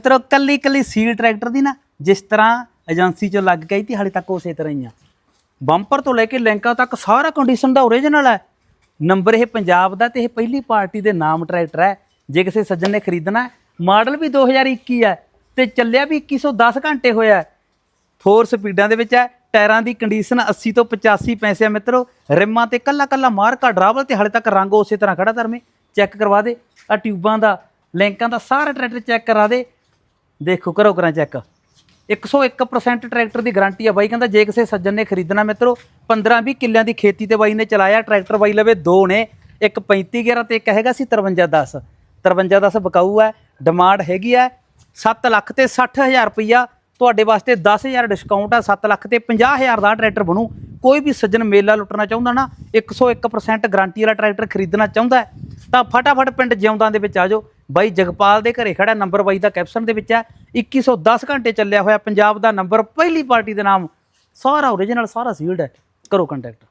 ਤਰ੍ਹਾਂ ਕੱਲੀ ਕੱਲੀ ਸੀਲ ਟਰੈਕਟਰ ਦੀ ਨਾ, ਜਿਸ ਤਰ੍ਹਾਂ ਏਜੰਸੀ ਚੋਂ ਲੱਗ ਗਈ ਤੀ, ਹਾਲੇ ਤੱਕ ਉਸੇ ਤਰ੍ਹਾਂ ਹੀ ਆ। ਬੰਪਰ ਤੋਂ ਲੈ ਕੇ ਲੈਂਕਾਂ ਤੱਕ ਸਾਰਾ ਕੰਡੀਸ਼ਨ ਦਾ ਓਰੀਜਨਲ ਹੈ ਨੰਬਰ ਇਹ ਪੰਜਾਬ ਦਾ ਤੇ ਇਹ ਪਹਿਲੀ ਪਾਰਟੀ ਦੇ ਨਾਮ ਟਰੈਕਟਰ ਹੈ ਜੇ ਕਿਸੇ ਸੱਜਣ ਨੇ ਖਰੀਦਣਾ, ਮਾਡਲ ਵੀ 2021 ਹੈ ਤੇ ਚੱਲਿਆ ਵੀ 2110 ਘੰਟੇ ਹੋਇਆ। ਹੈ ਫੋਰ ਸਪੀਡਾਂ ਦੇ ਵਿੱਚ ਹੈ ਟਾਇਰਾਂ ਦੀ ਕੰਡੀਸ਼ਨ 80 ਤੋਂ 85 ਪੈਸੇ ਆ ਮਿੱਤਰੋ। ਰਿਮਾਂ ਤੇ ਕੱਲਾ ਕੱਲਾ ਮਾਰਕਾ ਡਰਾਵਲ ਤੇ ਹਲੇ ਤੱਕ ਰੰਗ ਉਸੇ ਤਰ੍ਹਾਂ ਖੜਾ ਧਰਮੇ। ਚੈੱਕ ਕਰਵਾ ਦੇ। ਆ ਟਿਊਬਾਂ ਦਾ, ਲੈਂਕਾਂ ਦਾ ਸਾਰਾ ਟਰੈਕਟਰ ਚੈੱਕ ਕਰਾ ਦੇ। ਦੇਖੋ ਕਰੋ ਕਰਾਂ ਚੈੱਕ। 101% ਟਰੈਕਟਰ ਦੀ ਗਾਰੰਟੀ ਆ ਬਾਈ, ਕਹਿੰਦਾ ਜੇ ਕਿਸੇ ਸੱਜਣ ਨੇ ਖਰੀਦਣਾ ਮਿੱਤਰੋ 15-20 ਕਿੱਲਿਆਂ ਦੀ ਖੇਤੀ ਤੇ ਬਾਈ ਨੇ ਚਲਾਇਆ, ਟਰੈਕਟਰ ਬਾਈ ਲਵੇ ਦੋ ਨੇ, ਇੱਕ 3511 ਤੇ ਇੱਕ ਹੈਗਾ ਸੀ 5310 5310 ਬਕਾਊ ਹੈ ਡਿਮਾਂਡ ਹੈਗੀ ਹੈ 7 ਲੱਖ ਤੇ 60000 ਰੁਪਈਆ, ਤੁਹਾਡੇ ਵਾਸਤੇ 10000 ਡਿਸਕਾਊਂਟ ਆ 7 ਲੱਖ ਤੇ 50000 ਦਾ ਟਰੈਕਟਰ ਬਣੂ। ਕੋਈ ਵੀ ਸੱਜਣ ਮੇਲਾ ਲੁੱਟਣਾ ਚਾਹੁੰਦਾ ਨਾ 101% ਗਾਰੰਟੀ ਵਾਲਾ ਟਰੈਕਟਰ ਖਰੀਦਣਾ ਚਾਹੁੰਦਾ ਤਾਂ ਫਟਾਫਟ ਪਿੰਡ ਜਿਉਂਦਾਂ ਦੇ ਵਿੱਚ ਆ ਜਾਓ। ਬਾਈ ਜਗਪਾਲ ਦੇ ਘਰੇ ਖੜਾ ਨੰਬਰ ਬਾਈ ਦਾ ਕੈਪਸ਼ਨ ਦੇ ਵਿੱਚ ਹੈ। 2110 ਘੰਟੇ ਚੱਲਿਆ ਹੋਇਆ ਪੰਜਾਬ ਦਾ ਨੰਬਰ। ਪਹਿਲੀ ਪਾਰਟੀ ਦੇ ਨਾਮ ਸਾਰਾ ਓਰੀਜਨਲ ਸਾਰਾ ਸੀਲਡ ਹੈ। ਕਰੋ ਕੰਟੈਕਟ